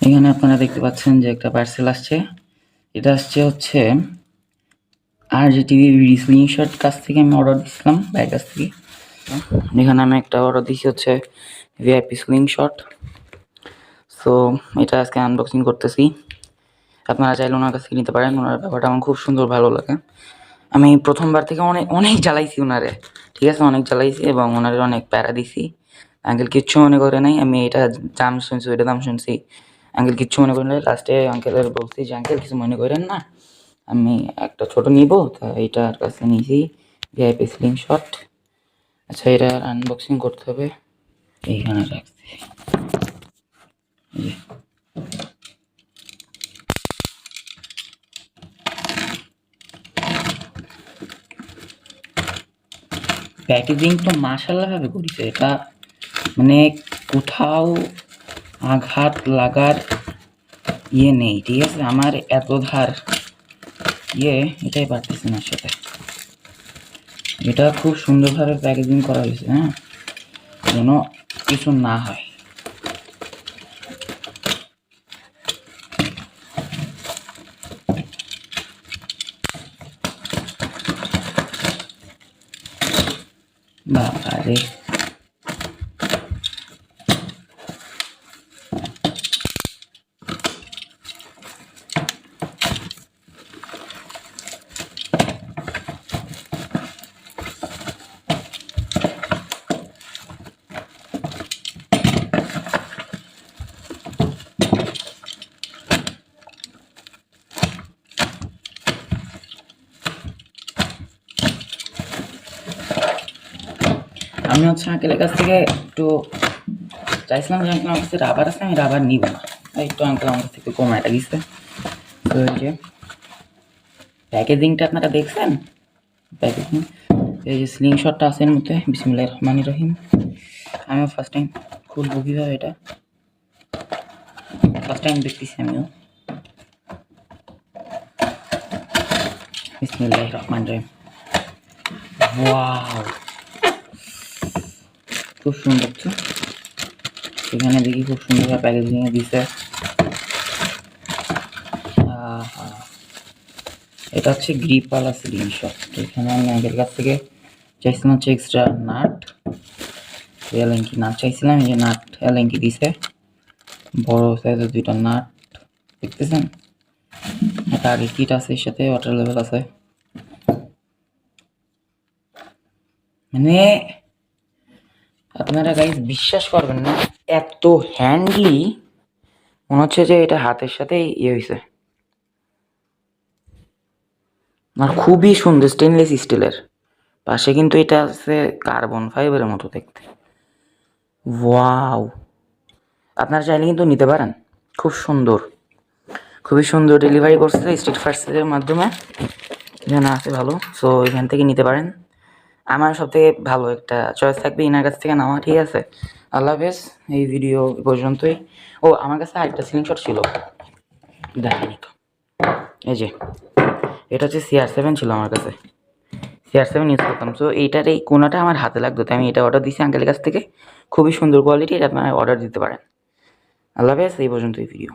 এখানে আপনারা দেখতে পাচ্ছেন যে একটা পার্সেল আসছে। এটা আসছে হচ্ছে আর জি টিভি রিসলিং শার্ট কাছ থেকে আমি অর্ডার দিয়েছিলাম, ভাইয়ের কাছ থেকে। এখানে আমি একটা অর্ডার দিয়েছি হচ্ছে ভিআইপি স্লিং শট সো এটা আজকে আনবক্সিং করতেছি। আপনারা চাইলে ওনার কাছ নিতে পারেন। ওনার ব্যাপারটা আমার খুব সুন্দর ভালো লাগে। আমি প্রথমবার থেকে অনেক অনেক জ্বালাইছি ওনারে। ঠিক আছে, অনেক জ্বালাইছি এবং ওনারে অনেক প্যারা দিছি। আঙ্কেল কিচ্ছু মনে করে নাই। আমি এটা দাম শুনছি, ওইটা দাম শুনছি। আঙ্কেল কিচ্ছু মনে করেন লাস্টে আঙ্কেলের বলছি যে, আঙ্কেল, কিছু মনে করেন না? আমি একটা ছোট নিব, তা এইটার কাছে নিয়েছি ভিআইপি স্লিং শট আচ্ছা এটা আনবক্সিং করতে হবে। এইখানে রাখছি। প্যাকেজিং তো মাশাল্লাহ ভাবে করেছে। এটা মানে কোথাও আঘাত লাগার ইয়ে নেই, ঠিক আছে? আমার এত ধার ইয়ে এটাই পারতেছি না সেটা এটা খুব সুন্দরভাবে প্যাকেজিং করা হয়েছে হ্যাঁ? যেন কিছু না হয়। বাবা রে আমি হচ্ছে আঙ্কেলের কাছ থেকে একটু চাইছিলাম যে আঙ্কেল আমার কাছে রাবার আছে, আমি রাবার নিব না। একটু আঙ্কেল আমার কাছ থেকে কমায়টা দিচ্ছে তো এই যে প্যাকেজিংটা আপনারা দেখছেন? প্যাকেজিং। এই যে স্লিং শটটা আছে এর মধ্যে, বিসমিল্লাহ রহমান রহিম। আমিও ফার্স্ট টাইম খুলবো কীভাবে এটা? ফার্স্ট টাইম দেখতেছি আমিও। বিসমিল্লাহ রহমান রহিম। ওয়াও! খুব সুন্দর তো। এখানে দেখি খুব সুন্দর প্যাকেজিং এ দিছে। এটা হচ্ছে গ্রিপালা সিলিং শট এখানে আমি আগের কাছ থেকে চাইছিলাম হচ্ছে এক্সট্রা নাট। এলেঙ্কি নাট চাইছিলাম, এই যে নাট এলেঙ্কি দিছে। বড় সাইজের দুইটা নাট। দেখতেছেন? একটা আগে কিট আছে, এর সাথে ওয়াটার লেভেল আছে। মানে আপনারা গাইজ বিশ্বাস করবেন না, এত হ্যান্ডলি মনে হচ্ছে যে এটা হাতের সাথে ইয়ে হয়েছে আর খুবই সুন্দর স্টেনলেস স্টিলের পাশে কিন্তু এটা আছে কার্বন ফাইবারের মতো দেখতে। ওয়াও আপনারা চাইলে কিন্তু নিতে পারেন। খুব সুন্দর। খুবই সুন্দর ডেলিভারি করছে স্ট্রিট ফার্স্টের মাধ্যমে। এখানে আছে ভালো। সো এখান থেকে নিতে পারেন। আমার সব থেকে ভালো একটা চয়েস থাকবে ইনার কাছ থেকে নেওয়া, ঠিক আছে? আল্লাহ হাফেজ, এই ভিডিও পর্যন্তই। ও, আমার কাছে আরেকটা সিলিং শট ছিল। দেখানি তো। এই যে, এটা হচ্ছে সিআর সেভেন ছিল আমার কাছে। সিআর সেভেন ইউজ করতাম। সো এইটার এই কোনাটা আমার হাতে লাগতো, তাই আমি এটা অর্ডার দিয়েছি আঙ্কেলের কাছ থেকে। খুবই সুন্দর কোয়ালিটি এটা আপনারা অর্ডার দিতে পারেন। আল্লাহ হাফেজ, এই পর্যন্তই ভিডিও